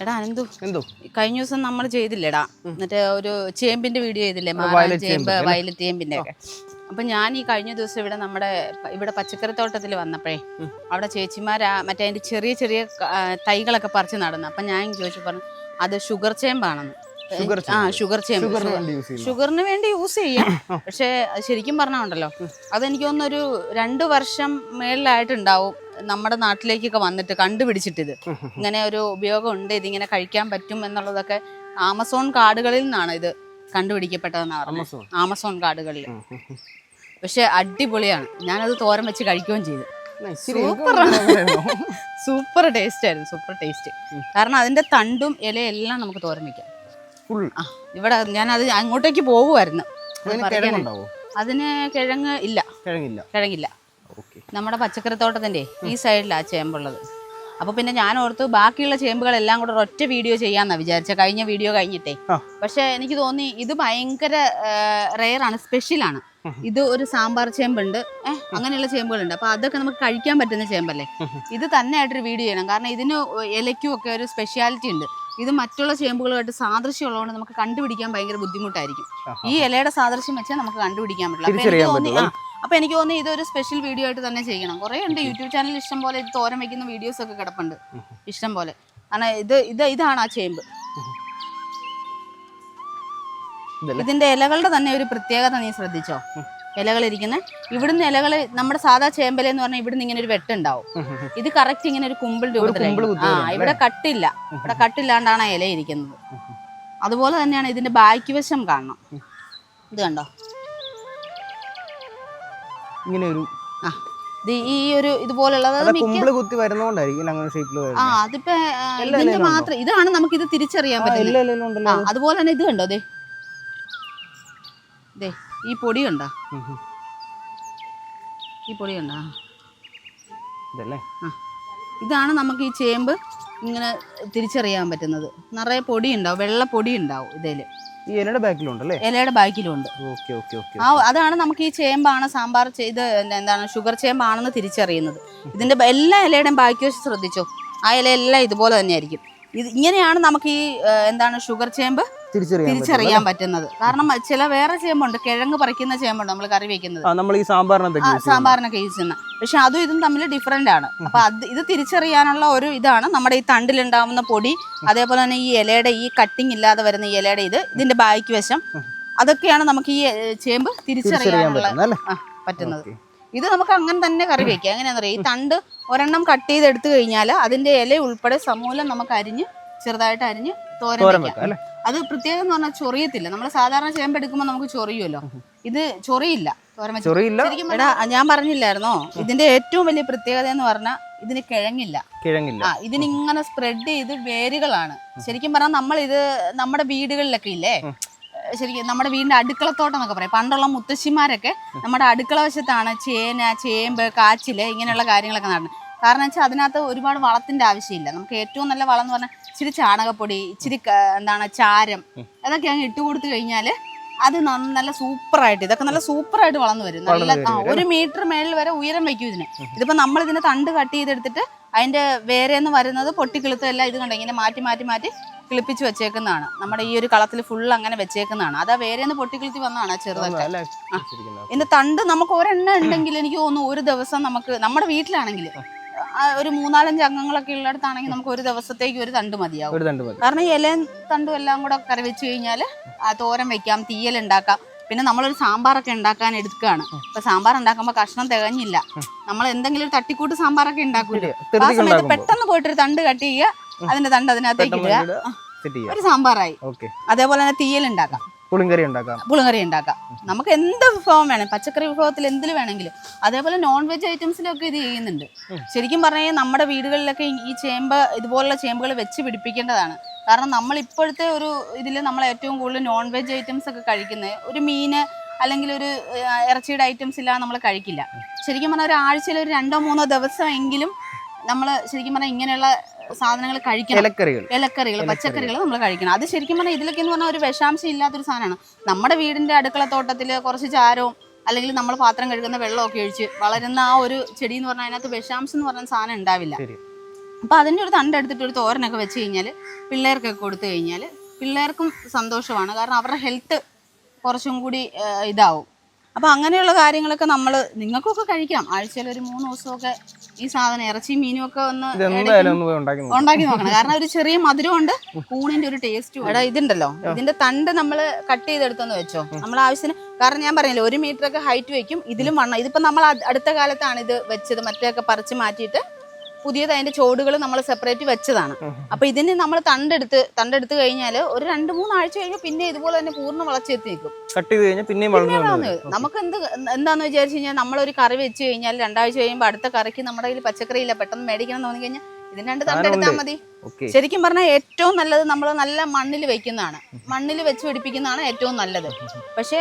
എടാ അനന്തു എന്തോ? കഴിഞ്ഞ ദിവസം നമ്മൾ ചെയ്തില്ലേടാ. എന്നിട്ട് ഒരു ചേമ്പിന്റെ വീഡിയോ ചെയ്തില്ലേ? മാറാൻ ചേമ്പ് വയലറ്റ് ചേമ്പിന്റെ ഒക്കെ. അപ്പൊ ഞാൻ ഈ കഴിഞ്ഞ ദിവസം ഇവിടെ നമ്മുടെ ഇവിടെ പച്ചക്കറി തോട്ടത്തിൽ വന്നപ്പോഴേ അവിടെ ചേച്ചിമാരാ മറ്റേ അതിന്റെ ചെറിയ ചെറിയ തൈകളൊക്കെ പറിച്ചു നടന്നു. അപ്പൊ ഞാൻ ചോദിച്ചു പറഞ്ഞു അത് ഷുഗർ ചേമ്പാണെന്ന്. ആ ഷുഗർ ചേമ്പ്. ഷുഗറിന് വേണ്ടി യൂസ് ചെയ്യാം. പക്ഷെ ശരിക്കും ശരിക്കും പറഞ്ഞുണ്ടല്ലോ അതെനിക്ക് ഒരു രണ്ട് വർഷം മേളിലായിട്ടുണ്ടാവും. നമ്മുടെ നാട്ടിലേക്കൊക്കെ വന്നിട്ട് കണ്ടുപിടിച്ചിട്ടിത്. ഇങ്ങനെ ഒരു ഉപയോഗം ഉണ്ട് ഇതിങ്ങനെ കഴിക്കാൻ പറ്റും എന്നുള്ളതൊക്കെ ആമസോൺ കാർഡുകളിൽ നിന്നാണ് ഇത് കണ്ടുപിടിക്കപ്പെട്ടതെന്നാണ് പറഞ്ഞത്. ആമസോൺ? കാർഡുകളിൽ കാടുകളിൽ പക്ഷെ അടിപൊളിയാണ്. ഞാനത് തോരൻ വെച്ച് കഴിക്കുകയും ചെയ്തു. സൂപ്പർ സൂപ്പർ ടേസ്റ്റ് ആയിരുന്നു സൂപ്പർ ടേസ്റ്റ്. കാരണം അതിന്റെ തണ്ടും ഇലയെല്ലാം നമുക്ക് തോരൻ വെക്കാം. ഫുൾ? ആ ഇവിടെ ഞാനത് അങ്ങോട്ടേക്ക് പോകുമായിരുന്നു അതിന് കിഴങ്ങ് ഇല്ല. കിഴങ്ങില്ല. കിഴങ്ങില്ല. നമ്മുടെ പച്ചക്കറി തോട്ടത്തിന്റെ ഈ സൈഡിലാണ് ചേമ്പുള്ളത് അപ്പോൾ പിന്നെ ഞാൻ ഓർത്തു ബാക്കിയുള്ള ചേമ്പുകളെല്ലാം കൂടെ ഒറ്റ വീഡിയോ ചെയ്യാന്നാ വിചാരിച്ച. കഴിഞ്ഞ വീഡിയോ കഴിഞ്ഞിട്ടേ. പക്ഷേ എനിക്ക് തോന്നി ഇത് ഭയങ്കര റെയർ ആണ് സ്പെഷ്യലാണ്. ഇത് ഒരു സാമ്പാർ ചേമ്പുണ്ട്. ഏഹ് അങ്ങനെയുള്ള ചേമ്പുകളുണ്ട്. അപ്പൊ അതൊക്കെ നമുക്ക് കഴിക്കാൻ പറ്റുന്ന ചേമ്പല്ലേ? ഇത് തന്നെ ആയിട്ടൊരു വീഡിയോ ചെയ്യണം. കാരണം ഇതിന് ഇലയ്ക്കും ഒക്കെ ഒരു സ്പെഷ്യാലിറ്റി ഉണ്ട്. ഇത് മറ്റുള്ള ചേമ്പുകളുമായിട്ട് സാദൃശ്യം ഉള്ളതുകൊണ്ട് നമുക്ക് കണ്ടുപിടിക്കാൻ ഭയങ്കര ബുദ്ധിമുട്ടായിരിക്കും. ഈ ഇലയുടെ സാദൃശ്യം വെച്ചാൽ നമുക്ക് കണ്ടുപിടിക്കാൻ പറ്റില്ല. അപ്പൊ എനിക്ക് തോന്നി പറ്റുള്ളൂ ആ, അപ്പൊ എനിക്ക് തോന്നുന്നു ഇതൊരു സ്പെഷ്യൽ വീഡിയോ ആയിട്ട് തന്നെ ചെയ്യണം. കുറേ ഉണ്ട് യൂട്യൂബ് ചാനൽ ഇഷ്ടം പോലെ ഇത് തോരം വെക്കുന്ന വീഡിയോസ് ഒക്കെ കിടപ്പുണ്ട്. ഇഷ്ടം പോലെ. കാരണം ഇത് ഇത് ഇതാണ് ആ ചേമ്പ്? ഇതിന്റെ ഇലകളുടെ തന്നെ ഒരു പ്രത്യേകത നീ ശ്രദ്ധിച്ചോ? ഇലകൾ ഇരിക്കുന്ന ഇവിടുന്ന് ഇലകൾ നമ്മുടെ സാധാ ചേമ്പല എന്ന് പറഞ്ഞാൽ ഇവിടുന്ന് ഇങ്ങനെ ഒരു വെട്ടുണ്ടാവും ഇത് കറക്റ്റ് ഇങ്ങനെ ഒരു കുമ്പിൾ രൂപത്തിലായിരിക്കും. ആ ഇവിടെ കട്ടില്ല. ഇവിടെ കട്ടില്ലാണ്ടാണ് ഇല ഇരിക്കുന്നത്. അതുപോലെ തന്നെയാണ് ഇതിന്റെ ബാക്ക് വശം കാണണം ഇത് കണ്ടോ? ഇങ്ങനെ ഒരു ഈ ഒരു ഇതുപോലുള്ള കുമ്പിൾ കുത്തി വരുന്നോണ്ടായിരിക്കും അങ്ങനെ ഷേപ്പിൽ ആ അതിപ്പോ ഇതിന്റെ മാത്രം ഇതാണ് നമുക്ക് ഇത് തിരിച്ചറിയാൻ പറ്റില്ല അതുപോലെ തന്നെ ഇത് കണ്ടോ ദേ. ഈ പൊടി കണ്ടോ. ഈ പൊടി കണ്ടോ? ഇതല്ലേ? ഇതാണ് നമുക്ക് ഈ ചേമ്പ് ഇങ്ങനെ തിരിച്ചറിയാൻ പറ്റുന്നത്. നിറയെ പൊടി ഉണ്ടാവും വെള്ള പൊടി ഉണ്ടാവും ഇതിൽ. ഈ ഇലയുടെ ബാക്കിലുണ്ടല്ലേ? ഇലയുടെ ബാക്കിലുണ്ട്. ഓക്കെ ഓക്കെ ഓക്കെ ആ അതാണ് നമുക്ക് ഈ ചേമ്പാണ് സാമ്പാർ ചെയ്ത് എന്താണ് ഷുഗർ ചേമ്പാണെന്ന് തിരിച്ചറിയുന്നത്. ഇതിന്റെ എല്ലാ ഇലയുടെയും ബാക്കി വെച്ച് ശ്രദ്ധിച്ചോ? ആ ഇല എല്ലാം ഇതുപോലെ തന്നെയായിരിക്കും. ഇത് ഇങ്ങനെയാണ് നമുക്ക് ഈ എന്താണ് ഷുഗർ ചേമ്പ് തിരിച്ചറിയാൻ പറ്റുന്നത്. കാരണം ചില വേറെ ചേമ്പുണ്ട് കിഴങ്ങ് പറിക്കുന്ന ചേമ്പുണ്ട് നമ്മൾ കറി വെക്കുന്നത്. നമ്മൾ ഈ സാമ്പാറിനൊക്കെ യൂസ് ചെയ്യുന്ന പക്ഷെ അതും ഇതും തമ്മിൽ ഡിഫറെന്റ് ആണ്. അപ്പൊ അത് ഇത് തിരിച്ചറിയാനുള്ള ഒരു ഇതാണ് നമ്മുടെ ഈ തണ്ടിലുണ്ടാവുന്ന പൊടി അതേപോലെ തന്നെ ഈ ഇലയുടെ ഈ കട്ടിങ് ഇല്ലാതെ വരുന്ന ഈ ഇലയുടെ ഇത് ഇതിന്റെ ബാക്ക് വശം. അതൊക്കെയാണ് നമുക്ക് ഈ ചേമ്പ് തിരിച്ചറിയാനുള്ള പറ്റുന്നത് ഇത് നമുക്ക് അങ്ങനെ തന്നെ കറി വെക്കാം. എങ്ങനെയാണെന്ന് അറിയാം ഈ തണ്ട് ഒരെണ്ണം കട്ട് ചെയ്ത് എടുത്തു കഴിഞ്ഞാൽ അതിന്റെ ഇല ഉൾപ്പെടെ സമൂലം നമുക്ക് അരിഞ്ഞ് ചെറുതായിട്ട് അരിഞ്ഞ് തോരൻ വെക്കാം. അത് പ്രത്യേകം എന്ന് പറഞ്ഞാൽ ചൊറിയത്തില്ല. നമ്മൾ സാധാരണ ചേമ്പ് എടുക്കുമ്പോൾ നമുക്ക് ചൊറിയുമല്ലോ ഇത് ചൊറിയില്ല. ചൊറിയില്ല. എടാ ഞാൻ പറഞ്ഞില്ലായിരുന്നോ? ഇതിന്റെ ഏറ്റവും വലിയ പ്രത്യേകത എന്ന് പറഞ്ഞാൽ ഇതിന് കിഴങ്ങില്ല. കിഴങ്ങില്ല. ആ ഇതിനിങ്ങനെ സ്പ്രെഡ് ചെയ്ത് വേരുകളാണ്. ശരിക്കും പറഞ്ഞാൽ നമ്മൾ ഇത് നമ്മുടെ വീടുകളിലൊക്കെ ഇല്ലേ? ശരിക്കും നമ്മുടെ വീടിന്റെ അടുക്കളത്തോട്ടം എന്നൊക്കെ പറയും. പണ്ടുള്ള മുത്തശ്ശിമാരൊക്കെ നമ്മുടെ അടുക്കള വശത്താണ് ചേന ചേമ്പ് കാച്ചിൽ ഇങ്ങനെയുള്ള കാര്യങ്ങളൊക്കെ നടന്നത്. കാരണം വെച്ചാൽ അതിനകത്ത് ഒരുപാട് വളത്തിന്റെ ആവശ്യമില്ല. നമുക്ക് ഏറ്റവും നല്ല വളം എന്ന് പറഞ്ഞാൽ ഇച്ചിരി ചാണകപ്പൊടി ഇച്ചിരി എന്താണ് ചാരം അതൊക്കെ അങ്ങ് ഇട്ട് കൊടുത്തു കഴിഞ്ഞാൽ അത് നല്ല സൂപ്പറായിട്ട് ഇതൊക്കെ നല്ല സൂപ്പറായിട്ട് വളർന്നു വരും. നല്ല ഒരു മീറ്റർ മേളിൽ വരെ ഉയരം വെക്കും ഇതിന്. ഇതിപ്പോ നമ്മൾ ഇതിനെ തണ്ട് കട്ട് ചെയ്തെടുത്തിട്ട് അതിന്റെ വേരെന്ന് വരുന്നത് പൊട്ടിക്കിളുത്തും എല്ലാം ഇത് കണ്ടോ? ഇങ്ങനെ മാറ്റി മാറ്റി മാറ്റി കിളിപ്പിച്ച് വെച്ചേക്കുന്നതാണ്. നമ്മുടെ ഈ ഒരു കളത്തിൽ ഫുൾ അങ്ങനെ വെച്ചേക്കുന്നതാണ്. അതാ വേറെ പൊട്ടിക്കിളുത്തി വന്നതാണ് ചെറുതൊക്കെ. ഇതിന്റെ തണ്ട് നമുക്ക് ഒരെണ്ണം ഉണ്ടെങ്കിൽ എനിക്ക് തോന്നുന്നു ഒരു ദിവസം നമുക്ക് നമ്മുടെ വീട്ടിലാണെങ്കിൽ ഒരു മൂന്നാലഞ്ച് അംഗങ്ങളൊക്കെ ഉള്ളിടത്താണെങ്കിൽ നമുക്ക് ഒരു ദിവസത്തേക്ക് ഒരു തണ്ട് മതിയാവും. ഒരു തണ്ട് മതി. കാരണം ഇലയും തണ്ടും എല്ലാം കൂടെ കറി വെച്ച് കഴിഞ്ഞാൽ തോരൻ വെക്കാം തീയൽ ഉണ്ടാക്കാം. പിന്നെ നമ്മളൊരു സാമ്പാറൊക്കെ ഉണ്ടാക്കാൻ എടുക്കുകയാണ്. അപ്പൊ സാമ്പാർ ഉണ്ടാക്കുമ്പോൾ കഷ്ണം തികഞ്ഞില്ല. നമ്മൾ എന്തെങ്കിലും ഒരു തട്ടിക്കൂട്ട് സാമ്പാറൊക്കെ ഉണ്ടാക്കൂലേ. ആ സമയത്ത് പെട്ടെന്ന് പോയിട്ടൊരു തണ്ട് കട്ട് ചെയ്യുക അതിന്റെ തണ്ട് അതിനകത്തേക്ക് ഇടുക. ഒരു സാമ്പാറായി. അതേപോലെ തന്നെ തീയൽ ഉണ്ടാക്കാം. പുളിങ്കറി ഉണ്ടാക്കാം. പുളിങ്കറി ഉണ്ടാക്കാം. നമുക്ക് എന്ത് വിഭവം വേണം പച്ചക്കറി വിഭവത്തിൽ എന്തിൽ വേണമെങ്കിലും. അതേപോലെ നോൺ വെജ് ഐറ്റംസിലൊക്കെ ഇത് ചെയ്യുന്നുണ്ട്. ശരിക്കും പറഞ്ഞാൽ നമ്മുടെ വീടുകളിലൊക്കെ ഈ- ചേമ്പ് ഇതുപോലുള്ള ചേമ്പുകൾ വെച്ച് പിടിപ്പിക്കേണ്ടതാണ്. കാരണം നമ്മൾ ഇപ്പോഴത്തെ ഒരു ഇതിൽ നമ്മൾ ഏറ്റവും കൂടുതൽ നോൺ വെജ് ഐറ്റംസ് ഒക്കെ കഴിക്കുന്നത് ഒരു മീൻ അല്ലെങ്കിൽ ഒരു ഇറച്ചിയുടെ ഐറ്റംസ് ഇല്ലാതെ നമ്മൾ കഴിക്കില്ല. ശരിക്കും പറഞ്ഞാൽ ഒരാഴ്ചയിൽ ഒരു രണ്ടോ മൂന്നോ ദിവസമെങ്കിലും നമ്മൾ ശരിക്കും പറഞ്ഞാൽ ഇങ്ങനെയുള്ള സാധനങ്ങൾ കഴിക്കണം. ഇലക്കറികൾ. ഇലക്കറികൾ പച്ചക്കറികൾ നമ്മൾ കഴിക്കണം. അത് ശരിക്കും പറഞ്ഞാൽ ഇതിലൊക്കെ എന്ന് പറഞ്ഞാൽ ഒരു വിഷാംശം ഇല്ലാത്തൊരു സാധനമാണ്. നമ്മുടെ വീടിന്റെ അടുക്കള തോട്ടത്തിൽ കുറച്ച് ചാരവും അല്ലെങ്കിൽ നമ്മൾ പാത്രം കഴുകുന്ന വെള്ളമൊക്കെ ഒഴിച്ച് വളരുന്ന ആ ഒരു ചെടി എന്ന് പറഞ്ഞാൽ അതിനകത്ത് വിഷാംശം എന്ന് പറഞ്ഞ സാധനം ഉണ്ടാവില്ല. അപ്പോൾ അതിന്റെ ഒരു തണ്ട് എടുത്തിട്ട് ഒരു തോരനൊക്കെ വെച്ച് കഴിഞ്ഞാൽ പിള്ളേർക്കൊക്കെ കൊടുത്തു കഴിഞ്ഞാൽ പിള്ളേർക്കും സന്തോഷമാണ്. കാരണം അവരുടെ ഹെൽത്ത് കുറച്ചും കൂടി ഇതാവും. അപ്പോൾ അങ്ങനെയുള്ള കാര്യങ്ങളൊക്കെ നമ്മൾ നിങ്ങൾക്കൊക്കെ കഴിക്കാം ആഴ്ചയിൽ ഒരു മൂന്ന് ദിവസമൊക്കെ ഈ സാധനം ഇറച്ചി മീനും ഒക്കെ ഒന്ന്. ഉണ്ടാക്കി നോക്കണം. കാരണം ഒരു ചെറിയ മധുരം ഉണ്ട് കൂണിന്റെ ഒരു ടേസ്റ്റും എടാ ഇതുണ്ടല്ലോ. ഇതിന്റെ തണ്ട് നമ്മൾ കട്ട് ചെയ്തെടുത്തെന്ന് വെച്ചോ. നമ്മൾ ആവശ്യത്തിന് കാരണം ഞാൻ പറഞ്ഞില്ലേ ഒരു മീറ്റർ ഒക്കെ ഹൈറ്റ് വെക്കും ഇതിലും വണ്ണം. ഇതിപ്പോ നമ്മൾ അടുത്ത കാലത്താണ് ഇത് വെച്ചത് മറ്റേ ഒക്കെ പറിച്ച് മാറ്റിയിട്ട്. പുതിയത് അതിന്റെ ചോടുകൾ നമ്മൾ സെപ്പറേറ്റ് വെച്ചതാണ്. അപ്പൊ ഇതിന് നമ്മൾ തണ്ടെടുത്ത് തണ്ടെടുത്ത് കഴിഞ്ഞാൽ ഒരു രണ്ട് മൂന്ന് ആഴ്ച കഴിയുമ്പോൾ പിന്നെ ഇതുപോലെ തന്നെ പൂർണ വളർച്ചയെത്തി നിൽക്കും കട്ട് ചെയ്ത് കഴിഞ്ഞാൽ പിന്നെയും വളർന്നു നമുക്ക് എന്ത് എന്താന്ന് വിചാരിച്ചു കഴിഞ്ഞാൽ നമ്മളൊരു കറി വെച്ച് കഴിഞ്ഞാൽ രണ്ടാഴ്ച കഴിയുമ്പോൾ അടുത്ത കറിക്ക് നമ്മുടെ കയ്യിൽ പച്ചക്കറി ഇല്ല പെട്ടെന്ന് മേടിക്കണം എന്ന് തോന്നി കഴിഞ്ഞാൽ ഇതിന് രണ്ട് തണ്ടെടുത്താൽ മതി. ശരിക്കും പറഞ്ഞാൽ ഏറ്റവും നല്ലത് നമ്മൾ നല്ല മണ്ണിൽ വെക്കുന്നതാണ്. മണ്ണിൽ വെച്ച് പിടിപ്പിക്കുന്നതാണ് ഏറ്റവും നല്ലത്. പക്ഷേ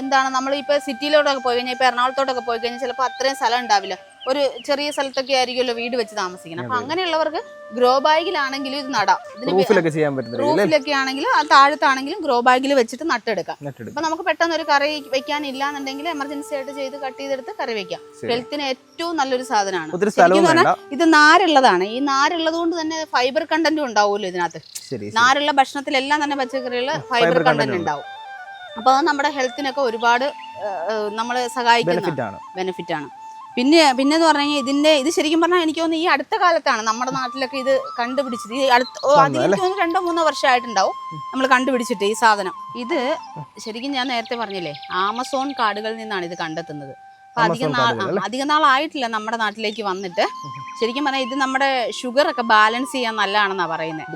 എന്താണ് നമ്മൾ ഇപ്പോൾ സിറ്റിയിലോട്ടൊക്കെ പോയി കഴിഞ്ഞാൽ ഇപ്പോൾ എറണാകുളത്തോട്ടൊക്കെ പോയി കഴിഞ്ഞാൽ ചിലപ്പോൾ അത്രയും സ്ഥലം ഉണ്ടാവില്ല. ഒരു ചെറിയ സ്ഥലത്തൊക്കെ ആയിരിക്കുമല്ലോ വീട് വെച്ച് താമസിക്കണം അപ്പൊ അങ്ങനെയുള്ളവർക്ക് ഗ്രോ ബാഗിലാണെങ്കിലും ഇത് നടാം. ഇതിന് റൂഫിലൊക്കെ ആണെങ്കിലും ആ താഴത്താണെങ്കിലും ഗ്രോ ബാഗിൽ വെച്ചിട്ട് നട്ടെടുക്കാം. അപ്പൊ നമുക്ക് പെട്ടെന്ന് ഒരു കറി വെക്കാനില്ല എന്നുണ്ടെങ്കിൽ എമർജൻസി ആയിട്ട് ചെയ്ത് കട്ട് ചെയ്തെടുത്ത് കറി വെക്കാം. ഹെൽത്തിന് ഏറ്റവും നല്ലൊരു സാധനമാണ്. ഇത് നാരുള്ളതാണ്. ഈ നാരുള്ളത് കൊണ്ട് തന്നെ ഫൈബർ കണ്ടന്റും ഉണ്ടാവുമല്ലോ ഇതിനകത്ത്. നാരുള്ള ഭക്ഷണത്തിലെല്ലാം തന്നെ പച്ചക്കറികളിൽ ഫൈബർ കണ്ടന്റ് ഉണ്ടാവും. അപ്പൊ അത് നമ്മുടെ ഹെൽത്തിനൊക്കെ ഒരുപാട് നമ്മളെ സഹായിക്കുന്ന ബെനിഫിറ്റ് ആണ്. പിന്നെ പിന്നെ എന്ന് പറഞ്ഞു കഴിഞ്ഞാൽ ഇതിന്റെ ഇത് ശരിക്കും പറഞ്ഞാൽ എനിക്ക് തോന്നുന്നു ഈ അടുത്ത കാലത്താണ് നമ്മുടെ നാട്ടിലൊക്കെ ഇത് കണ്ടുപിടിച്ചത്. ഈ അടുത്ത അതിന് രണ്ടോ മൂന്നോ വർഷമായിട്ടുണ്ടാവും നമ്മൾ കണ്ടുപിടിച്ചിട്ട് ഈ സാധനം. ഇത് ശരിക്കും ഞാൻ നേരത്തെ പറഞ്ഞില്ലേ ആമസോൺ കാടുകളിൽ നിന്നാണ് ഇത് കണ്ടെത്തുന്നത്. അധികം നാൾ അധികം നാളായിട്ടില്ല നമ്മുടെ നാട്ടിലേക്ക് വന്നിട്ട്. ശരിക്കും പറഞ്ഞാൽ ഇത് നമ്മുടെ ഷുഗർ ഒക്കെ ബാലൻസ് ചെയ്യാൻ നല്ലതാണെന്നാ പറയുന്നത്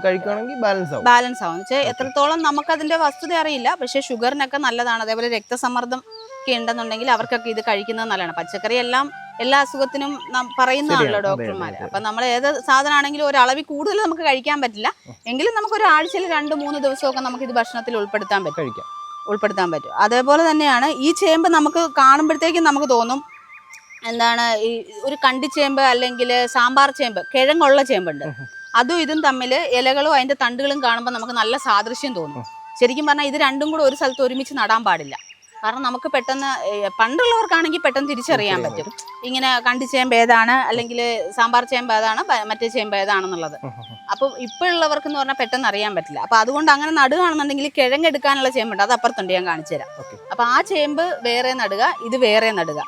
ബാലൻസ് ആവും. ബാലൻസ് ആവും. അതിന്റെ എത്രത്തോളം നമുക്കതിന്റെ വസ്തുത അറിയില്ല. പക്ഷേ ഷുഗറിനൊക്കെ നല്ലതാണ്. അതേപോലെ രക്തസമ്മർദ്ദം ഒക്കെ ഉണ്ടെന്നുണ്ടെങ്കിൽ അവർക്കൊക്കെ ഇത് കഴിക്കുന്നത് നല്ലതാണ്. പച്ചക്കറി എല്ലാം എല്ലാ അസുഖത്തിനും പറയുന്നതാണല്ലോ ഡോക്ടർമാര്. ഡോക്ടർമാർ. അപ്പൊ നമ്മൾ ഏത് സാധനമാണെങ്കിലും ഒരളവിൽ കൂടുതൽ നമുക്ക് കഴിക്കാൻ പറ്റില്ല. എങ്കിലും നമുക്ക് ഒരു ആഴ്ചയിൽ രണ്ട് മൂന്ന് ദിവസമൊക്കെ നമുക്ക് ഇത് ഭക്ഷണത്തിൽ ഉൾപ്പെടുത്താൻ പറ്റും. കഴിക്കാം. ഉൾപ്പെടുത്താൻ പറ്റും. അതേപോലെ തന്നെയാണ് ഈ ചേമ്പ് നമുക്ക് കാണുമ്പോഴത്തേക്കും നമുക്ക് തോന്നും എന്താണ് ഈ ഒരു കണ്ടിച്ചേമ്പ് അല്ലെങ്കിൽ സാമ്പാർ ചേമ്പ് കിഴങ്ങുള്ള ചേമ്പുണ്ട്. അതും ഇതും തമ്മിൽ ഇലകളും അതിന്റെ തണ്ടുകളും കാണുമ്പോൾ നമുക്ക് നല്ല സാദൃശ്യം തോന്നും. ശരിക്കും പറഞ്ഞാൽ ഇത് രണ്ടും കൂടെ ഒരു സ്ഥലത്ത് ഒരുമിച്ച് നടാൻ പാടില്ല. കാരണം നമുക്ക് പെട്ടെന്ന് പണ്ടുള്ളവർക്കാണെങ്കിൽ പെട്ടെന്ന് തിരിച്ചറിയാൻ പറ്റും. ഇങ്ങനെ കണ്ടിച്ചേമ്പ് ഏതാണ് അല്ലെങ്കിൽ സാമ്പാർ ചേമ്പ് ഏതാണ് മറ്റേ ചേമ്പ് ഏതാണെന്നുള്ളത്. അപ്പോൾ ഉള്ളവർക്ക് എന്ന് പറഞ്ഞാൽ പെട്ടെന്ന് അറിയാൻ പറ്റില്ല. അപ്പോൾ അതുകൊണ്ട് അങ്ങനെ നടുകയാണെന്നുണ്ടെങ്കിൽ കിഴങ്ങെടുക്കാനുള്ള ചേമ്പുണ്ട്. അത് അപ്പുറത്തുണ്ട് ഞാൻ കാണിച്ചു തരാം. അപ്പോൾ ആ ചേമ്പ് വേറെ നടുക ഇത് വേറെ നടുക.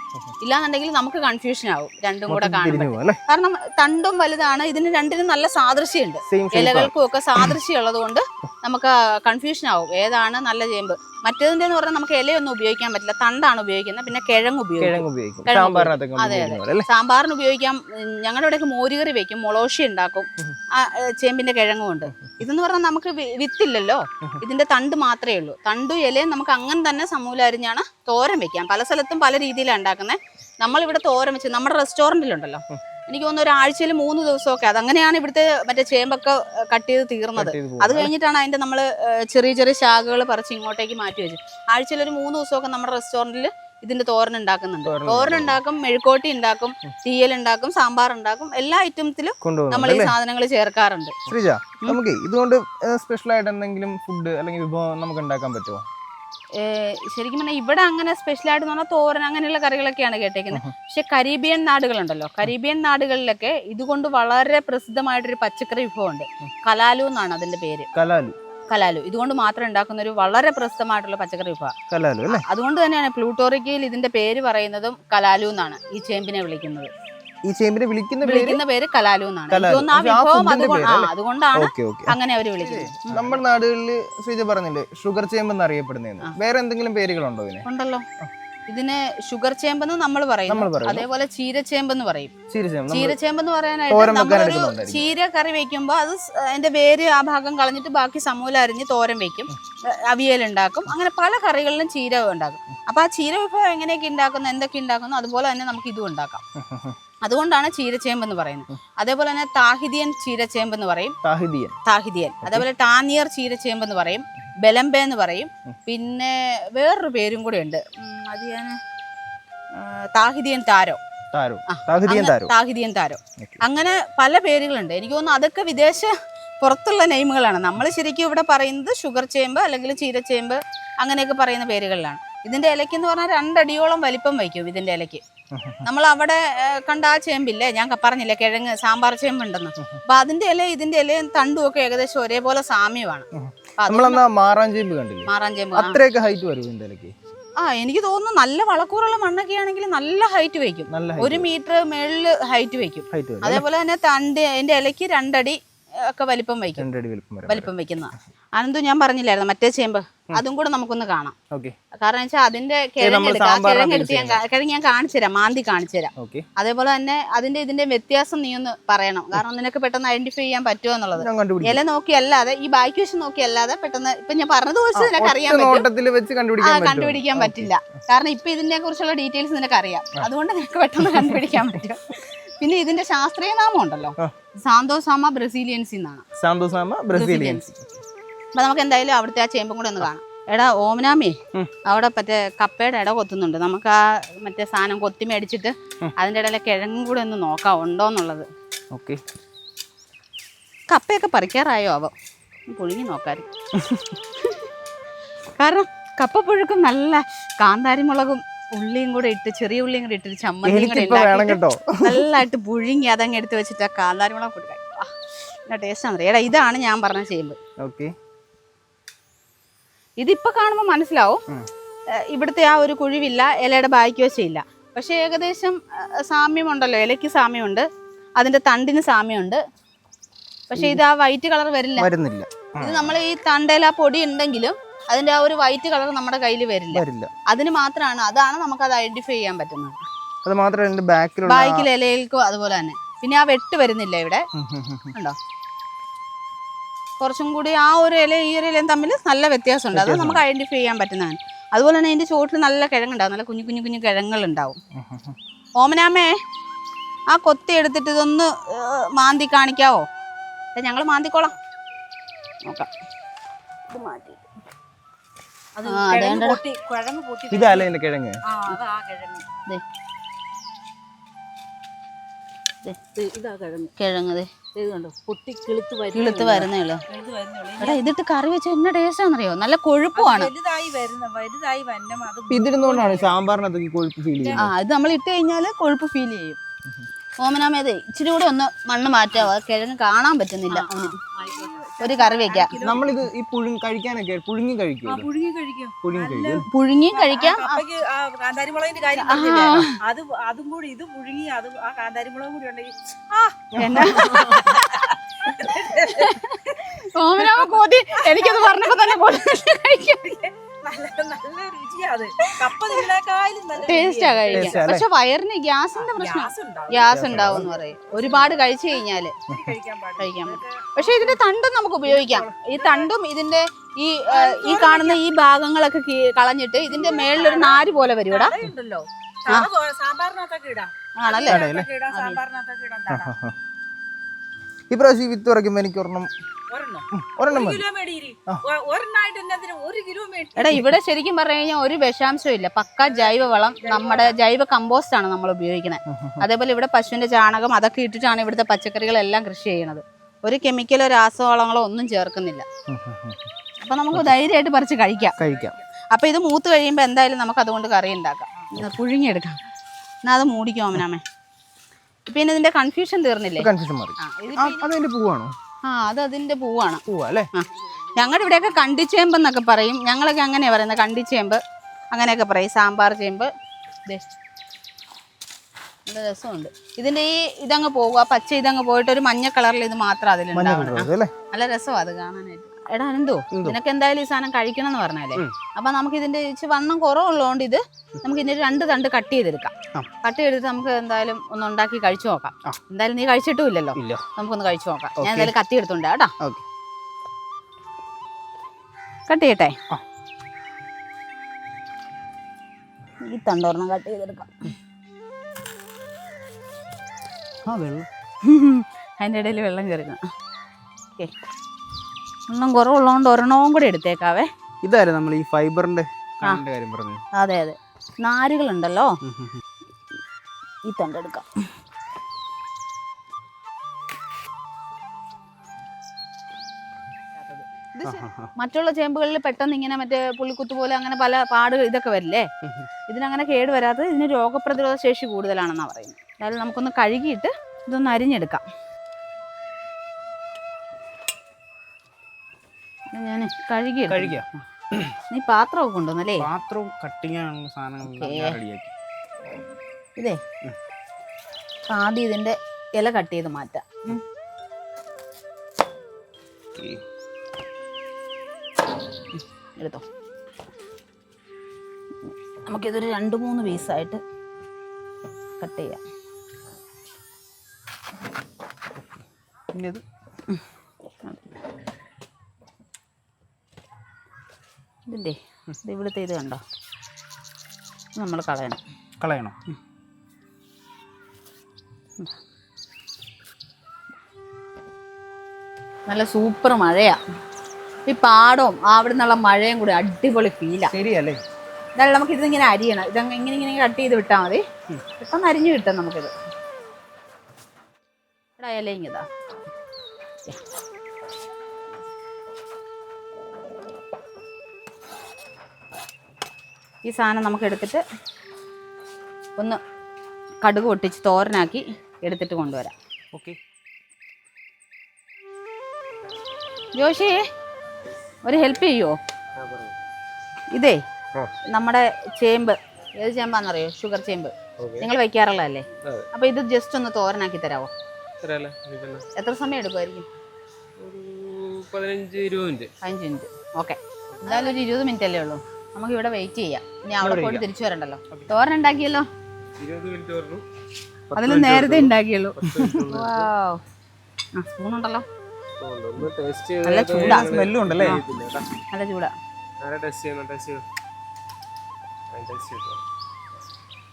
ഇല്ലാന്നുണ്ടെങ്കിൽ നമുക്ക് കൺഫ്യൂഷൻ ആവും രണ്ടും കൂടെ കാണുമ്പോൾ കാരണം തണ്ടും വലുതാണ് ഇതിന് രണ്ടിനും നല്ല സാദൃശ്യമുണ്ട്. ഇലകൾക്കും ഒക്കെ സാദൃശ്യം ഉള്ളത് കൊണ്ട് നമുക്ക് കൺഫ്യൂഷൻ ആവും. ഏതാണ് നല്ല ചേമ്പ്? മറ്റേതിന്റെ എന്ന് പറഞ്ഞാൽ നമുക്ക് ഇലയൊന്നും ഉപയോഗിക്കാൻ പറ്റില്ല. തണ്ടാണ് ഉപയോഗിക്കുന്നത്. പിന്നെ കിഴങ്ങ് ഉപയോഗിക്കും. കിഴങ്ങ് ഉപയോഗിക്കും. കിഴങ്ങ് സാമ്പാറിനകത്തൊക്കെ നമ്മൾ അതെ, അതെ. ഉപയോഗിക്കുന്ന പോലെ അല്ലേ? സാമ്പാറിന് ഉപയോഗിക്കാം. ഉം, ഞങ്ങളുടെ ഇവിടെയൊക്കെ മോരുകറി വെക്കും. മുളോഷി ഉണ്ടാക്കും. ആ ഏ, ചേമ്പിന്റെ കിഴങ്ങും ഉണ്ട്. ഇതെന്ന് പറഞ്ഞാൽ നമുക്ക് വി- വിത്തില്ലല്ലോ. ഇതിന്റെ തണ്ട് മാത്രമേ ഉള്ളൂ. തണ്ടും ഇലയും നമുക്ക് അങ്ങനെ തന്നെ സമൂലം അരിഞ്ഞാണ് തോരൻ വെക്കാം. പല സ്ഥലത്തും പല രീതിയിലാണ് ഉണ്ടാക്കുന്നത്. നമ്മളിവിടെ തോരൻ വെച്ച് നമ്മുടെ റെസ്റ്റോറന്റിലുണ്ടല്ലോ എനിക്ക് തോന്നുന്നു ഒരാഴ്ചയിൽ മൂന്ന് ദിവസമൊക്കെ. അതങ്ങനെയാണ് ഇവിടുത്തെ മറ്റേ ചേമ്പൊക്കെ കട്ട് ചെയ്ത് തീർന്നത്. അത് കഴിഞ്ഞിട്ടാണ് അതിന്റെ നമ്മൾ ചെറിയ ചെറിയ ശാഖകൾ പറിച്ച് ഇങ്ങോട്ടേക്ക് മാറ്റി വെച്ചു ആഴ്ചയിൽ ഒരു മൂന്ന് ദിവസമൊക്കെ നമ്മുടെ റെസ്റ്റോറന്റിൽ ഇതിന്റെ തോരൻ ഉണ്ടാക്കുന്നുണ്ട്. തോരൻ ഉണ്ടാക്കും മെഴുക്കോട്ടി ഉണ്ടാക്കും തീയൽ ഉണ്ടാക്കും സാമ്പാർ ഉണ്ടാക്കും എല്ലാ ഐറ്റംസിലും നമ്മൾ ഈ സാധനങ്ങൾ ചേർക്കാറുണ്ട്. ശ്രീജ നമുക്ക് ഇതുകൊണ്ട് സ്പെഷ്യൽ ആയിട്ട് എന്തെങ്കിലും ഫുഡ് അല്ലെങ്കിൽ വിഭവം നമുക്ക് ഉണ്ടാക്കാൻ പറ്റുമോ? ശരിക്കും പറഞ്ഞാൽ ഇവിടെ അങ്ങനെ സ്പെഷ്യലായിട്ട് പറഞ്ഞാൽ തോരൻ അങ്ങനെയുള്ള കറികളൊക്കെയാണ് കേട്ടേക്കുന്നത് പക്ഷെ കരീബിയൻ നാടുകളുണ്ടല്ലോ. കരീബിയൻ നാടുകളിലൊക്കെ ഇതുകൊണ്ട് വളരെ പ്രസിദ്ധമായിട്ടൊരു പച്ചക്കറി വിഭവമുണ്ട്. കലാലു എന്നാണ് അതിന്റെ പേര്. കലാലു. കലാലു. ഇതുകൊണ്ട് മാത്രം ഉണ്ടാക്കുന്ന ഒരു വളരെ പ്രസിദ്ധമായിട്ടുള്ള പച്ചക്കറി വിഭവം. കലാലു അതുകൊണ്ട് തന്നെയാണ് പ്ലൂട്ടോറിക്കയിൽ ഇതിന്റെ പേര് പറയുന്നതും കലാലു എന്നാണ് ഈ ചേമ്പിനെ വിളിക്കുന്നത്. ഈ ചേമ്പിനെ വിളിക്കുന്ന പേര്? വിളിക്കുന്ന പേര് കലാലു എന്നാണ്. തോന്നുന്നു ആ വിഭവം? അതുകൊണ്ടാണ് അങ്ങനെ അവർ വിളിക്കുന്നത്. നമ്മുടെ നാടുകളിൽ ശ്രീജ പറഞ്ഞില്ലേ ഷുഗർ ചേമ്പ് എന്ന് അറിയപ്പെടുന്ന വേറെ എന്തെങ്കിലും പേരുകളുണ്ടോ ഇതിന്? ഉണ്ടല്ലോ. ഇതിന് ഷുഗർ ചേമ്പെന്ന് നമ്മൾ പറയും. അതേപോലെ ചീരച്ചേമ്പെന്ന് പറയും. ചീരച്ചേമ്പെന്ന് പറയാനായിട്ട് നമ്മളൊരു. ചീര കറി വെക്കുമ്പോൾ അത് അതിന്റെ വേര് ആ ഭാഗം കളഞ്ഞിട്ട് ബാക്കി സമൂല അരിഞ്ഞ് തോരൻ വെക്കും. അവിയൽ ഉണ്ടാക്കും. അങ്ങനെ പല കറികളിലും ചീര ഉണ്ടാക്കും. അപ്പൊ ആ ചീര വിഭവം എങ്ങനെയൊക്കെ ഉണ്ടാക്കുന്നു എന്തൊക്കെ ഉണ്ടാക്കുന്നു അതുപോലെ തന്നെ നമുക്ക് ഇതും ഉണ്ടാക്കാം. അതുകൊണ്ടാണ് ചീരച്ചേമ്പ് എന്ന് പറയുന്നത്. അതേപോലെ തന്നെ താഹിദിയൻ ചീരച്ചേമ്പ് എന്ന് പറയും താഹിദിയൻ താഹിദിയൻ അതേപോലെ ടാനിയർ ചീരച്ചേമ്പ് എന്ന് പറയും. ബലംബേ എന്ന് പറയും. പിന്നെ വേറൊരു പേരും കൂടെ ഉണ്ട്. അത് ഞാൻ താഹിദിയൻ താരോ. താഹിദിയൻ താരോ. താഹിദിയൻ താരോ. അങ്ങനെ പല പേരുകളുണ്ട്. എനിക്ക് തോന്നുന്നു അതൊക്കെ വിദേശ പുറത്തുള്ള നെയിമുകളാണ്. നമ്മൾ ശരിക്കും ഇവിടെ പറയുന്നത് ഷുഗർ ചേമ്പ് അല്ലെങ്കിൽ ചീരച്ചേമ്പ് അങ്ങനെയൊക്കെ പറയുന്ന പേരുകളിലാണ്. ഇതിന്റെ ഇലയ്ക്ക് എന്ന് പറഞ്ഞാൽ രണ്ടടിയോളം വലിപ്പം വയ്ക്കും ഇതിന്റെ ഇലയ്ക്ക്. നമ്മൾ അവിടെ കണ്ട ആ ചേമ്പില്ലേ? ഞാൻ പറഞ്ഞില്ലേ കിഴങ്ങ് സാമ്പാർ ചേമ്പുണ്ടെന്ന്. അപ്പൊ അതിന്റെ ഇല ഇതിന്റെ ഇലയും തണ്ടും ഒക്കെ ഏകദേശം ഒരേപോലെ സാമ്യമാണ്. നമ്മളെന്നാ മാറാൻ ചേമ്പ് കണ്ടില്ലേ. അത്രയൊക്കെ ഹൈറ്റ് വരും ഇതിന്റെ ഇലക്ക് ആ എനിക്ക് തോന്നുന്നു നല്ല വളക്കൂറുള്ള മണ്ണൊക്കെ ആണെങ്കിൽ നല്ല ഹൈറ്റ് വയ്ക്കും. ഒരു മീറ്റർ മേളിൽ ഹൈറ്റ് വയ്ക്കും. അതേപോലെ തന്നെ തണ്ട് അതിന്റെ ഇലയ്ക്ക് രണ്ടടി ഒക്കെ വലിപ്പം വയ്ക്കും. രണ്ടടി വലിപ്പം വരും വലിപ്പം വെക്കുന്ന അനന്തു ഞാൻ പറഞ്ഞില്ലായിരുന്നു മറ്റേ ചേമ്പ്. അതും കൂടെ നമുക്കൊന്ന് കാണാം. ഓക്കെ. കാരണം വെച്ചാൽ അതിന്റെ കിഴങ്ങ് നമ്മൾ എടുക്കാം ആ സാമ്പാറിനകത്ത് കിഴങ്ങ് എടുത്ത് ഞാൻ കിഴങ്ങ് ഞാൻ കാണിച്ചു തരാം മാന്തി കാണിച്ചു തരാം. ഓക്കെ. അതേപോലെ തന്നെ അതിന്റെ ഇതിന്റെ വ്യത്യാസം നീ ഒന്ന് പറയണം. കാരണം നിനക്ക് പെട്ടെന്ന് ഐഡന്റിഫൈ ചെയ്യാൻ പറ്റുമോ എന്നുള്ളത്. ഇല നോക്കി നോക്കിയല്ലാതെ ഈ ബാക്കി വശം നോക്കിയല്ലാതെ പെട്ടെന്ന് ഇപ്പൊ ഞാൻ പറഞ്ഞത് വെച്ച് നിനക്ക് അറിയാൻ പറ്റും. ആ കണ്ടുപിടിക്കാൻ പറ്റില്ല. കാരണം ഇപ്പൊ ഇതിനെ കുറിച്ചുള്ള ഡീറ്റെയിൽസ് നിനക്ക് അറിയാം അതുകൊണ്ട് നിനക്ക് പെട്ടെന്ന് കണ്ടുപിടിക്കാൻ പറ്റും. പിന്നെ ഇതിന്റെ ശാസ്ത്രീയ നാമം ഉണ്ടല്ലോ. സാന്തോസാമ ബ്രസീലിയൻസ് എന്നാണ്. സാന്തോസാമ ബ്രസീലിയൻസ് അപ്പൊ നമുക്ക് എന്തായാലും അവിടുത്തെ ആ ചേമ്പും കൂടെ ഒന്ന് കാണാം. എടാ ഓമനാമേ. അവിടെ മറ്റേ കപ്പയുടെ ഇട കൊത്തുന്നുണ്ട്. നമുക്ക് ആ മറ്റേ സാധനം കൊത്തി മേടിച്ചിട്ട് അതിന്റെ ഇടയിലെ കിഴങ്ങും കൂടെ ഒന്ന് നോക്കാം ഉണ്ടോന്നുള്ളത് ഓക്കെ. കപ്പയൊക്കെ പറിക്കാറായോ അവ? പുഴുങ്ങി നോക്കാറ് കാരണം കപ്പ പുഴുക്കും നല്ല കാന്താരി മുളകും ഉള്ളിയും കൂടെ ഇട്ട് ചെറിയ ഉള്ളിയും കൂടെ ഇട്ട് ചമ്മന്തിയും കൂടെ വേണം നല്ലതായിട്ട് പുഴുങ്ങി അതങ്ങ് എടുത്ത് വെച്ചിട്ട് ആ കാന്താരി മുളക് കൊടുക്കാം ടേസ്റ്റ് ആണ്. എടാ ഇതാണ് ഞാൻ പറഞ്ഞ ചേമ്പ്. ഓക്കെ. ഇതിപ്പോ കാണുമ്പോൾ മനസ്സിലാവും. ഇവിടുത്തെ ആ ഒരു കുഴിവില്ല ഇലയുടെ ബാക്കി വശമില്ല പക്ഷെ ഏകദേശം സാമ്യമുണ്ടല്ലോ ഇലയ്ക്ക് സാമ്യമുണ്ട്. അതിന്റെ തണ്ടിന് സാമ്യമുണ്ട്. പക്ഷെ ഇത് ആ വൈറ്റ് കളർ വരില്ല. വരുന്നില്ല. ഇത് നമ്മൾ ഈ തണ്ടയിൽ ആ പൊടി ഉണ്ടെങ്കിലും അതിന്റെ ആ ഒരു വൈറ്റ് കളർ നമ്മുടെ കയ്യിൽ വരില്ല. വരില്ല. അതിന് മാത്രമാണ് അതാണ് നമുക്ക് അത് ഐഡന്റിഫൈ ചെയ്യാൻ പറ്റുന്നത്. അത് മാത്രമല്ല ബാക്കിലുള്ള ബാക്കിൽ ഇലയിൽക്കും അതുപോലെ തന്നെ. പിന്നെ ആ വെട്ട് വരുന്നില്ല ഇവിടെ. ഉണ്ടോ കുറച്ചും കൂടി ആ ഒരു ഇല ഈ ഒരു ഇലയും തമ്മിൽ നല്ല വ്യത്യാസമുണ്ട്. അത് നമുക്ക് ഐഡന്റിഫൈ ചെയ്യാൻ പറ്റുന്നതാണ്. അതുപോലെ തന്നെ അതിന്റെ ചോട്ടിൽ നല്ല കിഴങ്ങുണ്ടാവും. നല്ല കുഞ്ഞു കുഞ്ഞു കുഞ്ഞു കിഴങ്ങുകൾ ഉണ്ടാവും ഓമനാമേ ആ കൊത്തി എടുത്തിട്ട് ഇതൊന്ന് മാന്തി കാണിക്കാവോ? ഞങ്ങൾ മാന്തിക്കോളാം. നോക്കാം. ഇത് മാറ്റി. ഇതല്ല എന്റെ കിഴങ്ങ് കിഴങ്ങ് ദേ, ഇത് ഇതാ കിഴങ്ങ്. കിഴങ്ങ് ദേ, ഇത് കണ്ടോ? പൊട്ടി കിളുത്ത് വരുന്നേ കിളുത്ത് ഉള്ളൂ. എടാ ഇതിട്ട് കറി വെച്ച എന്നെ ടേസ്റ്റ് ആണെന്നറിയോ? നല്ല കൊഴുപ്പാണ് ഇതിരുന്നോണ്ടാണ് സാമ്പാറിനകത്ത് കൊഴുപ്പ് ഫീൽ ആ ഇത് നമ്മൾ ഇട്ട് കഴിഞ്ഞാൽ കൊഴുപ്പ് ഫീൽ ചെയ്യും. ഓമനാമേതേ ഇച്ചിരി കൂടെ ഒന്ന് മണ്ണ് മാറ്റാവോ? കിഴങ്ങ് കാണാൻ പറ്റുന്നില്ല. ഒരു കറി വെക്കാം. നമ്മളിത് ഈ പുഴുങ്ങി കഴിക്കാനൊക്കെ പുഴുങ്ങി കഴിക്കും. പുഴുങ്ങി കഴിക്കും. പുഴുങ്ങി കഴിക്കും പുഴുങ്ങിയും കഴിക്കാം. ആ കാന്താരി മുളകിന്റെ കാര്യം. അത് അതും കൂടി ഇത് പുഴുങ്ങി അത് ആ കാന്താരി മുളകും കൂടി ഉണ്ടെങ്കിൽ ആ. എന്നാ? ഓമനാമ കോതി. എനിക്കത് പറഞ്ഞപ്പോ തന്നെ കൊതി. കഴിക്കാം നല്ല നല്ല രുചിയാ അത് കപ്പ നല്ല ടേസ്റ്റാ? പക്ഷെ വയറിന് ഗ്യാസിന്റെ പ്രശ്നം ഗ്യാസ് ഉണ്ടാവും. എന്ന് പറയും. ഒരുപാട് കഴിച്ചു കഴിഞ്ഞാൽ കഴിക്കാൻ പക്ഷെ ഇതിന്റെ തണ്ടും നമുക്ക് ഉപയോഗിക്കാം. ഈ തണ്ടും ഇതിന്റെ ഈ ഈ കാണുന്ന ഈ ഭാഗങ്ങളൊക്കെ കളഞ്ഞിട്ട് ഇതിന്റെ മേളിലൊരു നാര് പോലെ വരും ഇവിടെ. ഉണ്ടല്ലോ തട പോ- സാമ്പാറിനകത്തൊക്കെ ഇടാം. ആണല്ലേ? പ്രാവശ്യം ഈ വിത്ത് ഉറക്കുമ്പോ എനിക്ക് ഒരെണ്ണം എടാ ഇവിടെ ശരിക്കും പറഞ്ഞു കഴിഞ്ഞാൽ ഒരു വിഷാംശവും ഇല്ല. പക്ക ജൈവ വളം നമ്മുടെ ജൈവ കമ്പോസ്റ്റ് ആണ് നമ്മൾ ഉപയോഗിക്കുന്നത് അതേപോലെ ഇവിടെ പശുവിന്റെ ചാണകം അതൊക്കെ ഇട്ടിട്ടാണ് ഇവിടുത്തെ പച്ചക്കറികളെല്ലാം കൃഷി ചെയ്യുന്നത്. ഒരു കെമിക്കലോ രാസവളങ്ങളോ ഒന്നും ചേർക്കുന്നില്ല. അപ്പൊ നമുക്ക് ധൈര്യമായിട്ട് പറിച്ച് കഴിക്കാം. കഴിക്കാം. അപ്പൊ ഇത് മൂത്ത് കഴിയുമ്പോൾ എന്തായാലും നമുക്ക് അതുകൊണ്ട് കറി ഉണ്ടാക്കാം. പുഴുങ്ങിയെടുക്കാം. എന്നാ അത് മൂടിക്കും അമ്മനാമേ പിന്നെ ഇതിന്റെ കൺഫ്യൂഷൻ തീർന്നില്ലേ? കൺഫ്യൂഷൻ മാറി. പൂവാണോ? ആ അത് അതിന്റെ പൂവാണ്. പൂവല്ലേ? ഞങ്ങളുടെ ഇവിടെയൊക്കെ കണ്ടിച്ചേമ്പ് എന്നൊക്കെ പറയും. ഞങ്ങളൊക്കെ അങ്ങനെയാ പറയുന്നത് കണ്ടിച്ചേമ്പ്. അങ്ങനെയൊക്കെ പറയും. സാമ്പാർ ചേമ്പ്. നല്ല രസമുണ്ട്. ഇതിന്റെ ഈ ഇതങ്ങ് പോകുക പച്ച ഇതങ്ങ് പോയിട്ട് ഒരു മഞ്ഞ കളറിൽ ഇത് മാത്രം അതിലുണ്ടാവണം. നല്ല രസമാണ് അത് കാണാനായിട്ട്. എടാ അനന്തോ നിനക്ക് എന്തായാലും ഈ സാധനം കഴിക്കണം എന്ന് പറഞ്ഞാലേ അപ്പൊ നമുക്ക് ഇതിന്റെ ഇച്ചിരി വണ്ണം കുറവുള്ളതുകൊണ്ട് ഇത് നമുക്ക് ഇതിന്റെ രണ്ട് തണ്ട് കട്ട് ചെയ്തെടുക്കാം. കട്ട് ചെയ്തിട്ട് നമുക്ക് എന്തായാലും ഒന്ന് ഉണ്ടാക്കി കഴിച്ചു നോക്കാം. എന്തായാലും നീ കഴിച്ചിട്ടുമില്ലല്ലോ? ഇല്ലല്ലോ നമുക്കൊന്ന് കഴിച്ചു നോക്കാം. ഞാൻ എന്തായാലും കത്തി എടുത്തുണ്ട് കേട്ടോ. കട്ട് ചെയ്യട്ടെ. ഈ തണ്ടോർണം കട്ട് ചെയ്തെടുക്കാം. അതിന്റെ ഇടയിൽ വെള്ളം കയറിക്കണം ഓക്കെ. വെള്ളം കുറവുള്ളതുകൊണ്ട് ഒരെണ്ണവും കൂടി എടുത്തേക്കാവേ. ഇതായിരുന്നു നമ്മൾ ഈ ഫൈബറിന്റെ കാര്യം പറഞ്ഞു അതെ അതെ. നാരുകളുണ്ടല്ലോ. ഈ തണ്ടെടുക്കാം മറ്റുള്ള ചേമ്പുകളിൽ പെട്ടെന്ന് ഇങ്ങനെ മറ്റേ പുള്ളിക്കുത്ത് പോലെ അങ്ങനെ പല പാട് ഇതൊക്കെ വരില്ലേ? ഇതിനങ്ങനെ കേട് വരാത്തത് ഇതിന് രോഗപ്രതിരോധ ശേഷി കൂടുതലാണെന്നാണ് പറയുന്നത്. അതായത് നമുക്കൊന്ന് കഴുകിയിട്ട് ഇതൊന്ന് അരിഞ്ഞെടുക്കാം. കഴുകി കഴിക്കുക നീ പാത്രമൊക്കെ കൊണ്ടുവന്നല്ലേ? പാത്രവും കട്ടിങ്ങാനുള്ള സാധനങ്ങളെല്ലാം റെഡിയാക്കി. ഇതേ. ആദ്യം ഇതിന്റെ ഇല കട്ട് ചെയ്ത് മാറ്റാം. എടുത്തോ. നമുക്കിതൊരു രണ്ട് മൂന്ന് പീസായിട്ട് കട്ട് ചെയ്യാം. പിന്നെ ഇതിന്റെ ഇത് ഇവിടുത്തെ ഇത് കണ്ടോ? നമ്മൾ കളയണം. കളയണം. നല്ല സൂപ്പർ മഴയാ. ഈ പാടവും അവിടെ നിന്നുള്ള മഴയും കൂടി അടിപൊളി ഫീലാ ശരിയല്ലേ? എന്നാലും നമുക്ക് ഇതിങ്ങനെ അരിയണം. ഇതങ്ങ് ഇങ്ങനെ ഇങ്ങനെ കട്ട് ചെയ്ത് വിട്ടാൽ മതി. പെട്ടെന്ന് അരിഞ്ഞു കിട്ടും നമുക്കിത്. ഇവിടെ ഇലയിങ്ങതാ ഇങ്ങതാ ഈ സാധനം നമുക്ക് എടുത്തിട്ട് ഒന്ന് കടുക് പൊട്ടിച്ച് തോരനാക്കി എടുത്തിട്ട് കൊണ്ടുവരാം. ഓക്കെ. ജോഷി ഒരു ഹെൽപ്പ് ചെയ്യുമോ ഇതേ നമ്മുടെ ചേമ്പ് ഏത് ചേമ്പാന്നറിയോ? ഷുഗർ ചേമ്പ്. നിങ്ങൾ വയ്ക്കാറുള്ളതല്ലേ? അപ്പൊ ഇത് ജസ്റ്റ് ഒന്ന് തോരനാക്കി തരാവോ? എത്ര സമയം എടുക്കുമായിരിക്കും പതിനഞ്ച് മിനിറ്റ്. ഓക്കെ. എന്തായാലും ഒരു ഇരുപത് മിനിറ്റ് അല്ലേ ഉള്ളൂ. നമുക്ക് ഇവിടെ വെയിറ്റ് ചെയ്യാം. ഇനി അവിടെ പോയിട്ട് തിരിച്ചു വരണ്ടല്ലോ. തോരൻ ഉണ്ടാക്കിയല്ലോ? അതിൽ നേരത്തെ ഉണ്ടാക്കിയുള്ളൂ. സ്പൂൺ ഉണ്ടല്ലോ നല്ല ചൂടാ. സ്മെല്ലും ഉണ്ടല്ലേ? നല്ല ചൂടാ.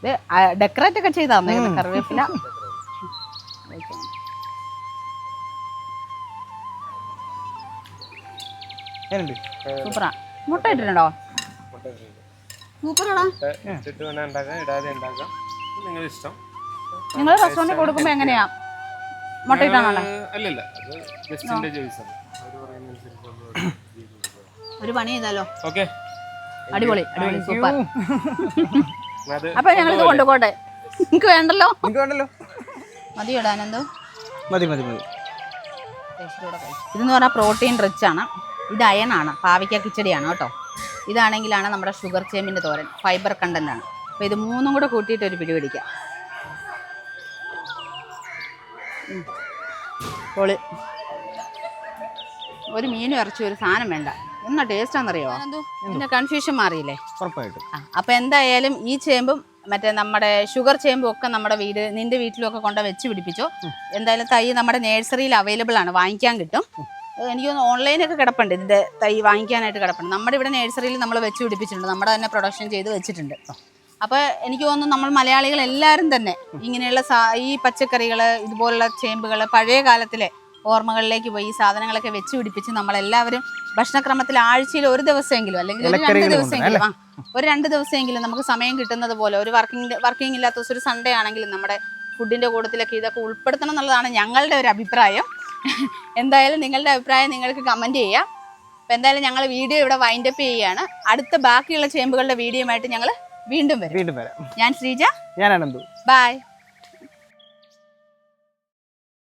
ഇത് ഡെക്കറേറ്റ് ഒക്കെ ചെയ്താ കറിവേപ്പില. സൂപ്പറാ. മുട്ട ഇട്ടിട്ടുണ്ടോ? സൂപ്പറാടാ ഇട്ടിട്ട് വേണേ ഉണ്ടാക്കാം ഇടാതെ ഉണ്ടാക്കാം. നിങ്ങളുടെ ഇഷ്ടം നിങ്ങൾ റെസ്റ്റോറന്റിൽ കൊടുക്കുമ്പോൾ എങ്ങനെയാ? മുട്ട ഇട്ടാണോ ഏഹ്, അല്ലല്ല അത് ഗസ്റ്റിന്റെ ചോയ്സ് ആണ് അവർ പറയുന്നതനുസരിച്ച് ഒരു പണി ചെയ്താലോ? ഓക്കെ. അടിപൊളി അടിപൊളി സൂപ്പർ. അത് അപ്പൊ ഇത് കൊണ്ടുപോട്ടെ നിങ്ങൾക്ക് വേണ്ടല്ലോ? നിങ്ങൾക്ക് വേണ്ടല്ലോ? മതി ഇടാനെന്തോ മതി മതി മതി. ഇതെന്ന് പറഞ്ഞാൽ പ്രോട്ടീൻ റിച്ച് ആണ് ഇത് അയൺ ആണ് പാവയ്ക്ക കിച്ചടിയാണ് കേട്ടോ. ഇതാണെങ്കിലാണ് നമ്മുടെ ഷുഗർ ചേമ്പിന്റെ തോരൻ ഫൈബർ കണ്ടന്റാണ് ആണ്. അപ്പോൾ ഇത് മൂന്നും കൂടെ കൂട്ടിയിട്ട് ഒരു പിടി പിടിക്കാം. പൊളി. ഒരു മീൻ ഇറച്ചി ഒരു സാധനം വേണ്ട. എന്നാ ടേസ്റ്റ് ആണെന്നറിയോ? പിന്നെ കൺഫ്യൂഷൻ മാറിയില്ലേ? ഉറപ്പായിട്ടും. ആ അപ്പോൾ എന്തായാലും ഈ ചേമ്പും മറ്റേ നമ്മുടെ ഷുഗർ ചേമ്പും ഒക്കെ നമ്മുടെ വീട് നിന്റെ വീട്ടിലൊക്കെ കൊണ്ട് വെച്ച് പിടിപ്പിച്ചോ. എന്തായാലും തൈ നമ്മുടെ നേഴ്സറിയിൽ അവൈലബിൾ ആണ് വാങ്ങിക്കാൻ കിട്ടും. എനിക്ക് തോന്നുന്നു ഓൺലൈനൊക്കെ കിടപ്പുണ്ട്. ഇതിന്റെ തൈ വാങ്ങിക്കാനായിട്ട് കിടപ്പുണ്ട്. നമ്മുടെ ഇവിടെ നേഴ്സറിയിൽ നമ്മൾ വെച്ച് പിടിപ്പിച്ചിട്ടുണ്ട്. നമ്മുടെ തന്നെ പ്രൊഡക്ഷൻ ചെയ്ത് വെച്ചിട്ടുണ്ട്. അപ്പോൾ എനിക്ക് തോന്നുന്നു നമ്മൾ മലയാളികൾ എല്ലാവരും തന്നെ ഇങ്ങനെയുള്ള സാ- ഈ പച്ചക്കറികൾ ഇതുപോലുള്ള ചേമ്പുകൾ പഴയ കാലത്തിലെ ഓർമ്മകളിലേക്ക് പോയി ഈ സാധനങ്ങളൊക്കെ വെച്ച് പിടിപ്പിച്ച് നമ്മളെല്ലാവരും ഭക്ഷണക്രമത്തിൽ ആഴ്ചയിൽ ഒരു ദിവസമെങ്കിലും അല്ലെങ്കിൽ ഒരു രണ്ട് ദിവസമെങ്കിലും ആ ഒരു രണ്ട് ദിവസമെങ്കിലും നമുക്ക് സമയം കിട്ടുന്നത് പോലെ ഒരു വർക്കിംഗ് വർക്കിംഗ് ഇല്ലാത്ത ദിവസം ഒരു സൺഡേ ആണെങ്കിലും നമ്മുടെ ഫുഡിന്റെ കൂട്ടത്തിലൊക്കെ ഇതൊക്കെ ഉൾപ്പെടുത്തണം എന്നുള്ളതാണ് ഞങ്ങളുടെ ഒരു അഭിപ്രായം. എന്തായാലും നിങ്ങളുടെ അഭിപ്രായം നിങ്ങൾക്ക് കമന്റ് ചെയ്യാം. അപ്പം എന്തായാലും ഞങ്ങൾ വീഡിയോ ഇവിടെ വൈൻഡപ്പ് ചെയ്യുകയാണ്. അടുത്ത ബാക്കിയുള്ള ചേമ്പുകളുടെ വീഡിയോ ആയിട്ട് ഞങ്ങൾ വീണ്ടും വരും. വീണ്ടും വരാം. ഞാൻ ശ്രീജ. ഞാൻ അനന്തു. ബൈ